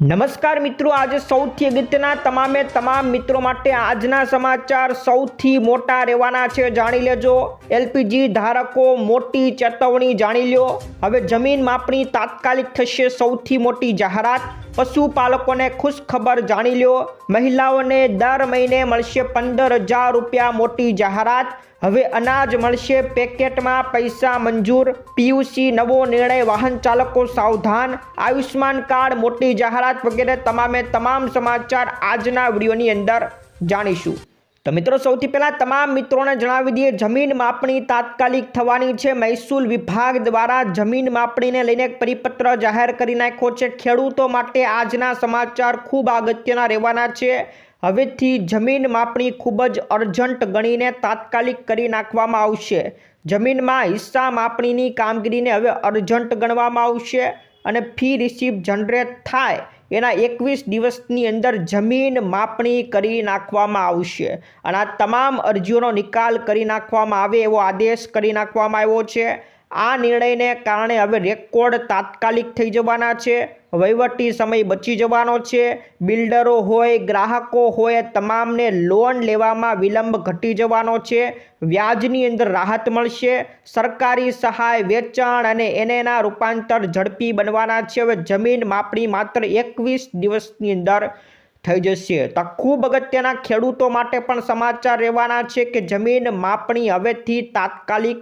નમસ્કાર મિત્રો, આજે સૌથી અગત્યના તમામે તમામ મિત્રો માટે આજના સમાચાર સૌથી મોટા રહેવાના છે. જાણી લેજો, એલપીજી ધારકો મોટી ચેતવણી જાણી લો હવે જમીન માપણી તાત્કાલિક થશે સૌથી મોટી જાહેરાત. પશુપાલકોને ખુશ ખબર જાણી લ્યો. મહિલાઓને દર મહિને મળશે પંદર હજાર રૂપિયા મોટી જાહેરાત. હવે અનાજ મળશે પેકેટમાં પૈસા મંજૂર. પીયુસી નવો નિર્ણય વાહન ચાલકો સાવધાન. આયુષ્માન કાર્ડ, મોટી જાહેરાત વગેરે તમામે તમામ સમાચાર આજના વિડીયોની અંદર જાણીશું. તો મિત્રો, સૌથી પહેલાં તમામ મિત્રોને જણાવી દઈએ, જમીન માપણી તાત્કાલિક થવાની છે. મહેસૂલ વિભાગ દ્વારા જમીન માપણીને લઈને એક પરિપત્ર જાહેર કરી નાખ્યો છે. ખેડૂતો માટે આજના સમાચાર ખૂબ અગત્યના રહેવાના છે. હવેથી જમીન માપણી ખૂબ જ અર્જન્ટ ગણીને તાત્કાલિક કરી નાખવામાં આવશે. જમીનમાં હિસ્સા માપણીની કામગીરીને હવે અર્જન્ટ ગણવામાં આવશે અને ફી રિસીપ્ટ જનરેટ થાય એના એકવીસ દિવસની અંદર જમીન માપણી કરી નાખવામાં આવશે. અને આ તમામ અરજીઓનો નિકાલ કરી નાખવામાં આવે એવો આદેશ કરી નાખવામાં આવ્યો છે. આ નિર્ણયને કારણે હવે રેકોર્ડ તાત્કાલિક થઈ જવાના છે. વહીવટી સમય બચી જવાનો છે. બિલ્ડરો હોય, ગ્રાહકો હોય, તમામને લોન લેવામાં વિલંબ ઘટી જવાનો છે. વ્યાજની અંદર રાહત મળશે. સરકારી સહાય, વેચાણ અને એનેના રૂપાંતર ઝડપી બનવાના છે. હવે જમીન માપણી માત્ર એકવીસ દિવસની અંદર થઈ જશે. તો ખૂબ અગત્યના ખેડૂતો માટે પણ સમાચાર રહેવાના છે કે જમીન માપણી હવેથી તાત્કાલિક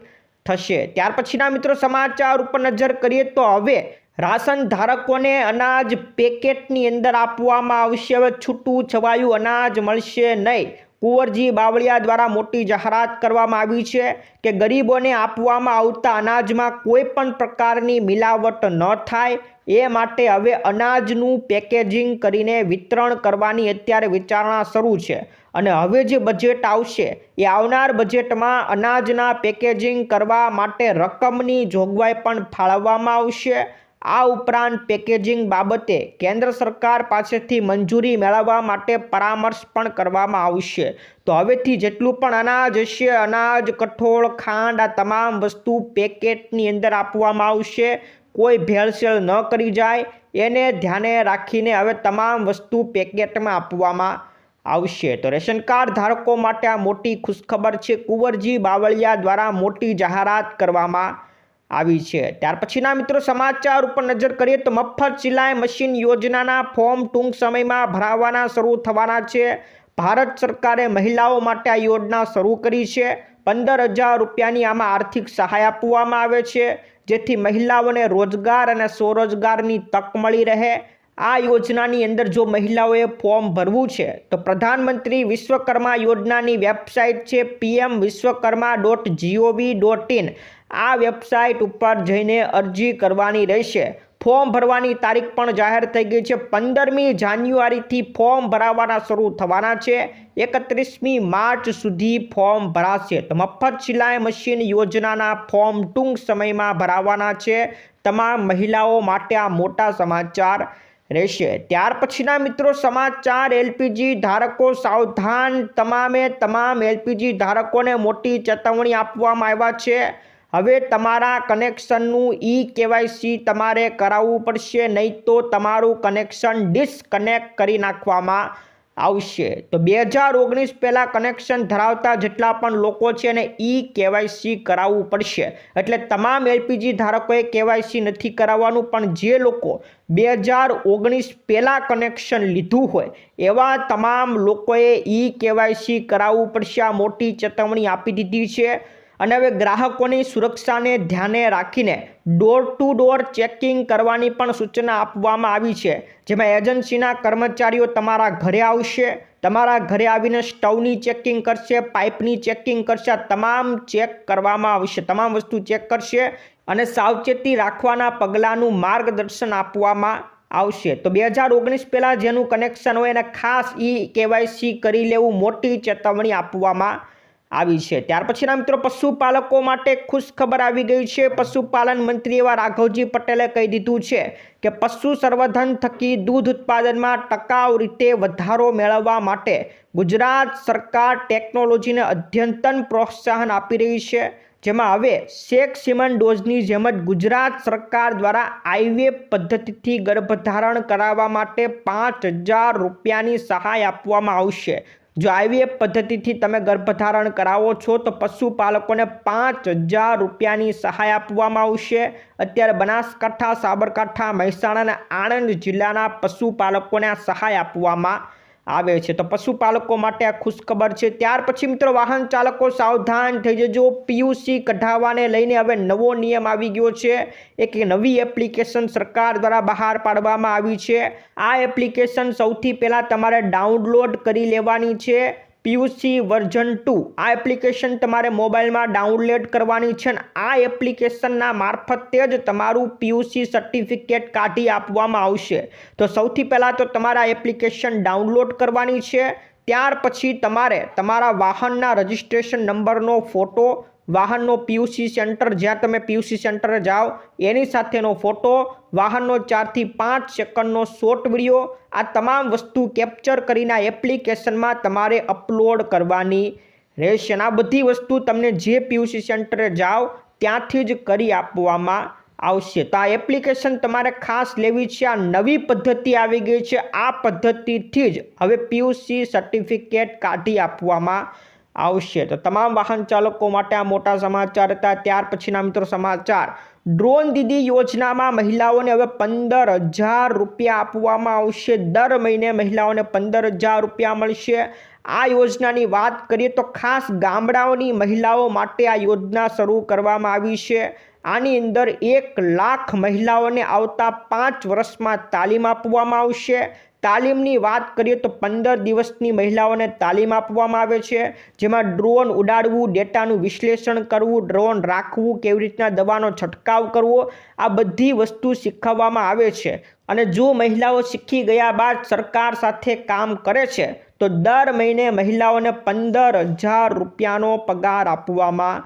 થશે. ત્યાર પછીના મિત્રો સમાચાર ઉપર નજર કરીએ તો હવે રાશન ધારકોને અનાજ પેકેટની અંદર આપવામાં આવશે. છૂટું છવાયું અનાજ મળશે નહીં. કુંવરજી બાવળિયા દ્વારા મોટી જાહેરાત કરવામાં આવી છે કે ગરીબોને આપવામાં આવતા અનાજમાં કોઈ પણ પ્રકારની મિલાવટ ન થાય. એ માટે હવે અનાજનું પેકેજિંગ કરીને વિતરણ કરવાની અત્યારે વિચારણા શરૂ છે અને હવે જે બજેટ આવશે એ આવનાર બજેટમાં અનાજના પેકેજિંગ કરવા માટે રકમની જોગવાઈ પણ ફાળવવામાં આવશે. આ ઉપરાંત પેકેજિંગ બાબતે કેન્દ્ર સરકાર પાસેથી મંજૂરી મેળવવા માટે પરામર્શ પણ કરવામાં આવશે. તો હવેથી જેટલું પણ અનાજ હશે, અનાજ, કઠોળ, ખાંડ, આ તમામ વસ્તુ પેકેટની અંદર આપવામાં આવશે. કોઈ ભેળસેળ ન કરી જાય. એને ધ્યાને રાખીને હવે તમામ વસ્તુ પેકેટમાં આપવામાં આવશે. તો રેશન કાર્ડ ધારકો માટે આ મોટી ખુશખબર છે. કુંવરજી બાવળિયા દ્વારા મોટી જાહેરાત કરવામાં આવી છે. ત્યાર પછીના મિત્રો સમાચાર ઉપર નજર કરીએ તો મફત સિલાઈ મશીન યોજનાના ફોર્મ ટૂંક સમયમાં ભરાવાના શરૂ થવાના છે. ભારત સરકારે મહિલાઓ માટે આ યોજના શરૂ કરી છે. પંદર હજાર રૂપિયાની આમાં આર્થિક સહાય આપવામાં આવે છે, જેથી મહિલાઓને રોજગાર અને સ્વરોજગારની તક મળી રહે. આ યોજનાની અંદર જો મહિલાઓએ ફોર્મ ભરવું છે, તો પ્રધાનમંત્રી વિશ્વકર્મા યોજનાની વેબસાઇટ છે PM Vishwakarma dot G O V dot in આ વેબસાઇટ ઉપર જઈને અરજી કરવાની રહેશે. ફોર્મ ભરવાની તારીખ પણ જાહેર થઈ ગઈ છે. પંદરમી જાન્યુઆરીથી ફોર્મ ભરાવાના શરૂ થવાના છે. એકત્રીસમી માર્ચ સુધી ફોર્મ ભરાશે. તો મફત સિલાઈ મશીન યોજનાના ફોર્મ ટૂંક સમયમાં ભરાવાના છે. તમામ મહિલાઓ માટે આ મોટા સમાચાર રહેશે. ત્યાર પછીના મિત્રો સમાચાર, એલપીજી ધારકો સાવધાન, તમામે તમામ એલપીજી ધારકોને મોટી ચેતવણી આપવામાં આવ્યા છે. હવે તમારા કનેક્શનનું ઈ કેવાયસી તમારે કરાવવું પડશે, નહીં તો તમારું કનેક્શન ડિસકનેક્ટ કરી નાખવામાં આવશે. તો બે હજાર ઓગણીસ પહેલાં કનેક્શન ધરાવતા જેટલા પણ લોકો છે એને ઈ કેવાયસી કરાવવું પડશે. એટલે તમામ એલપીજી ધારકોએ કેવાયસી નથી કરાવવાનું, પણ જે લોકો બે હજાર ઓગણીસ પહેલાં કનેક્શન લીધું હોય, એવા તમામ લોકોએ ઈ કેવાયસી કરાવવું પડશે. આ મોટી ચેતવણી આપી દીધી છે. અને હવે ગ્રાહકોની સુરક્ષાને ધ્યાને રાખીને ડોર ટુ ડોર ચેકિંગ કરવાની પણ સૂચના આપવામાં આવી છે. જેમાં એજન્સીના કર્મચારીઓ તમારા ઘરે આવશે, તમારા ઘરે આવીને સ્ટવની ચેકિંગ કરશે, પાઇપની ચેકિંગ કરશે તમામ ચેક કરવામાં આવશે, તમામ વસ્તુ ચેક કરશે અને સાવચેતી રાખવાના પગલાંનું માર્ગદર્શન આપવામાં આવશે. તો બે હજાર ઓગણીસ પહેલાં જેનું કનેક્શન હોય એને ખાસ ઈ કેવાયસી કરી લેવું, મોટી ચેતવણી આપવામાં આવી છે. ત્યાર પછીના મિત્રો પશુપાલકો માટે ખુશ ખબર આવી ગઈ છે. પશુપાલન મંત્રી એવા રાઘવજી પટેલે કહી દીધું છે કે પશુ સંવર્ધન થકી દૂધ ઉત્પાદનમાં ટકાઉ રીતે વધારો મેળવવા માટે ગુજરાત સરકાર ટેકનોલોજીને અધ્યતન પ્રોત્સાહન આપી રહી છે. જેમાં હવે શેખ સિમન ડોઝની જેમ જ ગુજરાત સરકાર દ્વારા આઈવે પદ્ધતિથી ગર્ભધારણ કરાવવા માટે પાંચ હજાર રૂપિયાની સહાય આપવામાં આવશે. જો આઈવીએફ પદ્ધતિથી તમે ગર્ભધારણ કરાવો છો, તો પશુપાલકોને પાંચ હજાર રૂપિયાની સહાય આપવામાં આવશે. અત્યારે બનાસકાંઠા, સાબરકાંઠા મહેસાણા અને આણંદ જિલ્લાના પશુપાલકોને આ સહાય આપવામાં આવે છે. તો પશુપાલકો માટે આ ખુશખબર છે. ત્યાર પછી મિત્રો વાહન ચાલકો સાવધાન થઈ જજો. પીયુસી કઢાવવાને લઈને હવે નવો નિયમ આવી ગયો છે. એક નવી એપ્લિકેશન સરકાર દ્વારા બહાર પાડવામાં આવી છે. આ એપ્લિકેશન સૌથી પહેલાં તમારે ડાઉનલોડ કરી લેવાની છે. PUC version two. આ એપ્લિકેશન તમારે મોબાઈલમાં ડાઉનલોડ કરવાની છે અને આ એપ્લિકેશનના મારફતે જ તમારું પીયુસી સર્ટિફિકેટ કાઢી આપવામાં આવશે. તો સૌથી પહેલાં તો તમારે આ એપ્લિકેશન ડાઉનલોડ કરવાની છે. ત્યાર પછી તમારે તમારા વાહનના રજિસ્ટ્રેશન નંબરનો ફોટો વાહનનો પીયુસી સેન્ટર, જ્યાં તમે પીયુસી સેન્ટરે જાઓ, એની સાથેનો ફોટો, વાહનનો ચારથી પાંચ સેકન્ડનો શોર્ટ વીડિયો, આ તમામ વસ્તુ કેપ્ચર કરીને એપ્લિકેશનમાં તમારે અપલોડ કરવાની રહેશે. આ બધી વસ્તુ તમને જે પીયુસી સેન્ટરે જાઓ, ત્યાંથી જ કરી આપવામાં આવશે. તો આ એપ્લિકેશન તમારે ખાસ લેવી છે. આ નવી પદ્ધતિ આવી ગઈ છે. આ પદ્ધતિથી જ હવે પીયુસી સર્ટિફિકેટ કાઢી આપવામાં આવશે. તો તમામ વાહન ચાલકો માટે આ મોટા સમાચાર હતા. ત્યાર પછીના મિત્રો સમાચાર. ડ્રોન દીદી યોજનામાં મહિલાઓને હવે પંદર હજાર રૂપિયા આપવામાં આવશે. દર મહિને મહિલાઓને પંદર હજાર રૂપિયા મળશે. આ યોજનાની વાત કરીએ તો ખાસ ગામડાઓની મહિલાઓ માટે આ યોજના શરૂ કરવામાં આવી છે. આની અંદર એક લાખ મહિલાઓને આવતા પાંચ વર્ષમાં તાલીમ આપવામાં આવશે. તાલીમની વાત કરીએ તો પંદર દિવસની મહિલાઓને તાલીમ આપવામાં આવે છે, જેમાં ડ્રોન ઉડાડવું, ડેટાનું વિશ્લેષણ કરવું, ડ્રોન રાખવું, કેવી રીતના દવાનો છંટકાવ કરવો, આ બધી વસ્તુ શીખવવામાં આવે છે. અને જો મહિલાઓ શીખી ગયા બાદ સરકાર સાથે કામ કરે છે, તો દર મહિને મહિલાઓને પંદર હજાર રૂપિયાનો પગાર આપવામાં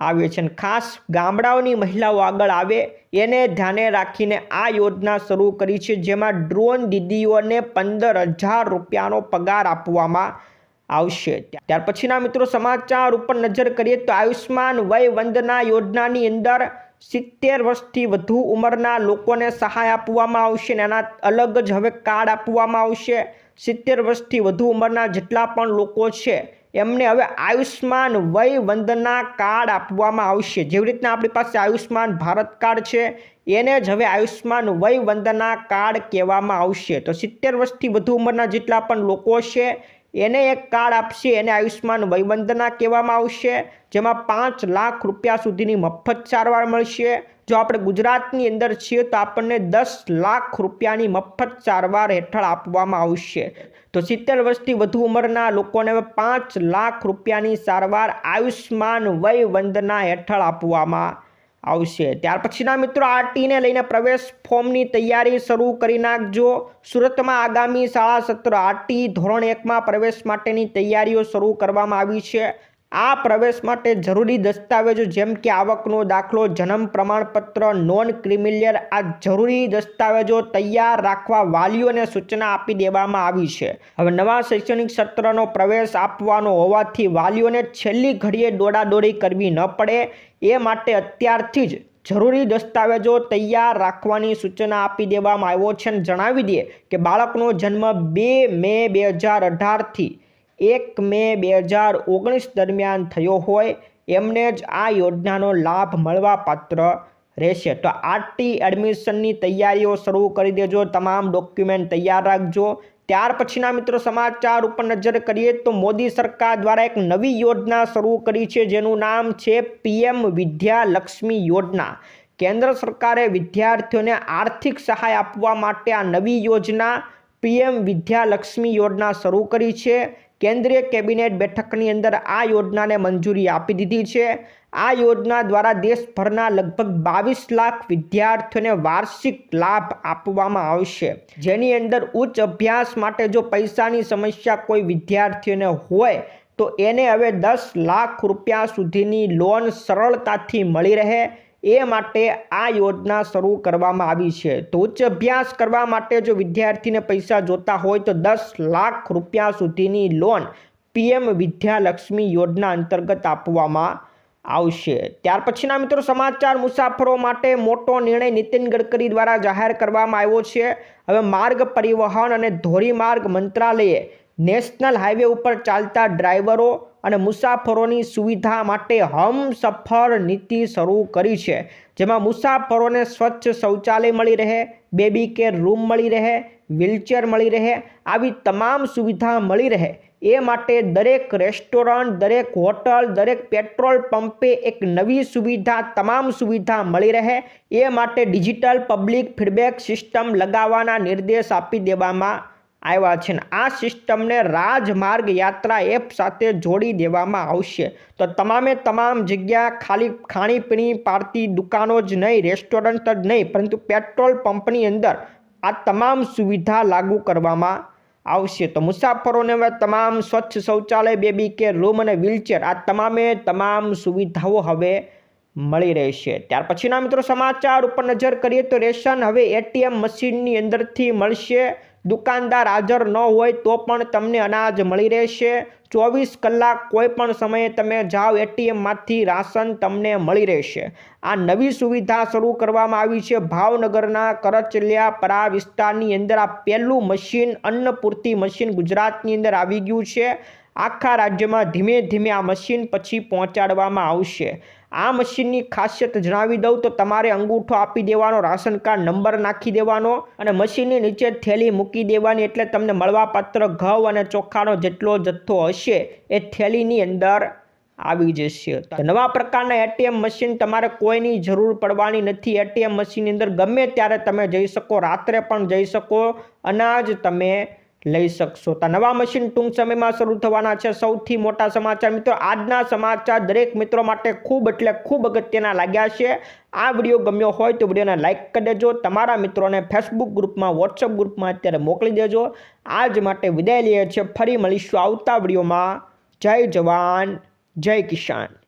આવે છે. અને ખાસ ગામડાઓની મહિલાઓ આગળ આવે એને ધ્યાને રાખીને આ યોજના શરૂ કરી છે, જેમાં ડ્રોન દીદીઓને પંદર હજાર રૂપિયાનો પગાર આપવામાં આવશે. ત્યાર પછીના મિત્રો સમાચાર ઉપર નજર કરીએ તો આયુષ્માન વય વંદના યોજનાની અંદર સિત્તેર વર્ષથી વધુ ઉંમરના લોકોને સહાય આપવામાં આવશે અને એના અલગ જ હવે કાર્ડ આપવામાં આવશે. સિત્તેર વર્ષથી વધુ ઉંમરના જેટલા પણ લોકો છે એમને હવે આયુષ્માન વય વંદના કાર્ડ આપવામાં આવશે. જેવી રીતના આપણી પાસે આયુષ્માન ભારત કાર્ડ છે, એને જ હવે આયુષ્માન વય વંદના કાર્ડ કહેવામાં આવશે. તો સિત્તેર વર્ષથી વધુ ઉંમરના જેટલા પણ લોકો છે, એને એક કાર્ડ આપશે, એને આયુષ્માન વયવંદના કહેવામાં આવશે, જેમાં પાંચ લાખ રૂપિયા સુધીની મફત સારવાર મળશે. જો આપણે ગુજરાતની અંદર છીએ, તો આપણને દસ લાખ રૂપિયાની મફત સારવાર હેઠળ આપવામાં આવશે. તો સિત્તેર વર્ષથી વધુ ઉંમરના લોકોને પાંચ લાખ રૂપિયાની સારવાર આયુષ્માન વય વંદના હેઠળ આપવામાં આવશે. ત્યાર પછીના મિત્રો આરટીને લઈને પ્રવેશ ફોર્મની તૈયારી શરૂ કરી નાખજો. સુરતમાં આગામી શાળા સત્ર આરટી ધોરણ એકમાં પ્રવેશ માટેની તૈયારીઓ શરૂ કરવામાં આવી છે. આ પ્રવેશ માટે જરૂરી દસ્તાવેજો જેમ કે આવકનો દાખલો, જન્મ પ્રમાણપત્ર, નોન ક્રિમિલિયર, આ જરૂરી દસ્તાવેજો તૈયાર રાખવા વાલીઓને સૂચના આપી દેવામાં આવી છે. હવે નવા શૈક્ષણિક સત્રનો પ્રવેશ આપવાનો હોવાથી વાલીઓને છેલ્લી ઘડીએ દોડાદોડી કરવી ન પડે. એ માટે અત્યારથી જ જરૂરી દસ્તાવેજો તૈયાર રાખવાની સૂચના આપી દેવામાં આવ્યો છે અને જણાવી દઈએ કે બાળકનો જન્મ બે મે બે હજાર અઢારથી એક મે બે હજાર ઓગણીસ દરમિયાન થયો હોય, એમને જ આ યોજનાનો લાભ મળવા પાત્ર રહેશે. તો આરટી એડમિશનની તૈયારીઓ શરૂ કરી દેજો, તમામ ડોક્યુમેન્ટ તૈયાર રાખજો. ત્યાર પછીના મિત્રો સમાચાર ઉપર નજર કરીએ તો મોદી સરકાર દ્વારા એક નવી યોજના શરૂ કરી છે, જેનું નામ છે પીએમ વિદ્યાલક્ષ્મી યોજના. કેન્દ્ર સરકારે વિદ્યાર્થીઓને આર્થિક સહાય આપવા માટે આ નવી યોજના પીએમ વિદ્યાલક્ષ્મી યોજના શરૂ કરી છે. કેન્દ્રીય કેબિનેટ બેઠકની અંદર આ યોજનાને મંજૂરી આપી દીધી છે. આ યોજના દ્વારા દેશભરના લગભગ બાવીસ લાખ વિદ્યાર્થીઓને વાર્ષિક લાભ આપવામાં આવશે. જેની અંદર ઉચ્ચ અભ્યાસ માટે જો પૈસાની સમસ્યા કોઈ વિદ્યાર્થીઓને હોય, તો એને હવે દસ લાખ રૂપિયા સુધીની લોન સરળતાથી મળી રહે. એ માટે આ યોજના શરૂ કરવામાં આવી છે. તો ઉચ્ચ અભ્યાસ કરવા માટે જો વિદ્યાર્થીને પૈસા જોતા હોય તો દસ લાખ રૂપિયા સુધીની લોન પીએમ વિદ્યાલક્ષ્મી યોજના અંતર્ગત આપવામાં આવશે. ત્યાર પછીના મિત્રો સમાચાર મુસાફરો માટે મોટો નિર્ણય નીતિન ગડકરી દ્વારા જાહેર કરવામાં આવ્યો છે. હવે માર્ગ પરિવહન અને ધોરીમાર્ગ મંત્રાલયે નેશનલ હાઈવે ઉપર ચાલતા ડ્રાઈવરો અને મુસાફરોની સુવિધા માટે હમસફર નીતિ શરૂ કરી છે, જેમાં મુસાફરોને સ્વચ્છ શૌચાલય મળી રહે, બેબી કેર રૂમ મળી રહે, વ્હીલચેર મળી રહે, આવી તમામ સુવિધા મળી રહે. એ માટે દરેક રેસ્ટોરન્ટ, દરેક હોટલ, દરેક પેટ્રોલ પંપે એક નવી સુવિધા, તમામ સુવિધા મળી રહે. એ માટે ડિજિટલ પબ્લિક ફીડબેક સિસ્ટમ લગાવવાના નિર્દેશ આપી દેવામાં આવ્યા છે ને આ સિસ્ટમને રાજમાર્ગ યાત્રા એપ સાથે જોડી દેવામાં આવશે. તો તમામે તમામ જગ્યા ખાલી ખાણીપીણી પાડતી દુકાનો જ નહીં, રેસ્ટોરન્ટ જ નહીં, પરંતુ પેટ્રોલ પંપની અંદર આ તમામ સુવિધા લાગુ કરવામાં આવશે. તો મુસાફરોને હવે તમામ સ્વચ્છ શૌચાલય, બેબી કે રૂમ અને વ્હીલચેર આ તમામે તમામ સુવિધાઓ હવે મળી રહેશે. ત્યાર પછીના મિત્રો સમાચાર ઉપર નજર કરીએ તો રેશન હવે એટીએમ મશીનની અંદરથી મળશે. દુકાનદાર હાજર ન હોય તો પણ તમને અનાજ મળી રહેશે. ચોવીસ કલાક કોઈ પણ સમયે તમે જાઓ એટીએમમાંથી રાશન તમને મળી રહેશે. આ નવી સુવિધા શરૂ કરવામાં આવી છે. ભાવનગરના કરચલિયા પરા વિસ્તારની અંદર આ પહેલું મશીન અન્નપૂર્તિ મશીન ગુજરાતની અંદર આવી ગયું છે. આખા રાજ્યમાં ધીમે ધીમે આ મશીન પછી પહોંચાડવામાં આવશે. આ મશીનની ખાસિયત જણાવી દઉં તો તમારે અંગૂઠો આપી દેવાનો, રાશન કાર્ડ, નંબર નાખી દેવાનો અને મશીનની નીચે થેલી મૂકી દેવાની એટલે તમને મળવાપાત્ર ઘઉં અને ચોખાનો જેટલો જથ્થો હશે એ થેલીની અંદર આવી જશે. નવા પ્રકારના એટીએમ મશીન તમારે કોઈની જરૂર પડવાની નથી. એટીએમ મશીનની અંદર ગમે ત્યારે તમે જઈ શકો, રાત્રે પણ જઈ શકો, અનાજ તમે લઈ શકશો. તો નવા મશીન ટૂંક સમયમાં શરૂ થવાના છે. સૌથી મોટા સમાચાર મિત્રો, આજના સમાચાર દરેક મિત્રો માટે ખૂબ એટલે ખૂબ અગત્યના લાગ્યા છે. આ વીડિયો ગમ્યો હોય તો વિડીયોને લાઇક કરી દેજો. તમારા મિત્રોને ફેસબુક ગ્રુપમાં વોટ્સઅપ ગ્રુપમાં અત્યારે મોકલી દેજો. આજ માટે વિદાય લઈએ છીએ. ફરી મળીશું આવતા વિડીયોમાં જય જવાન, જય કિસાન.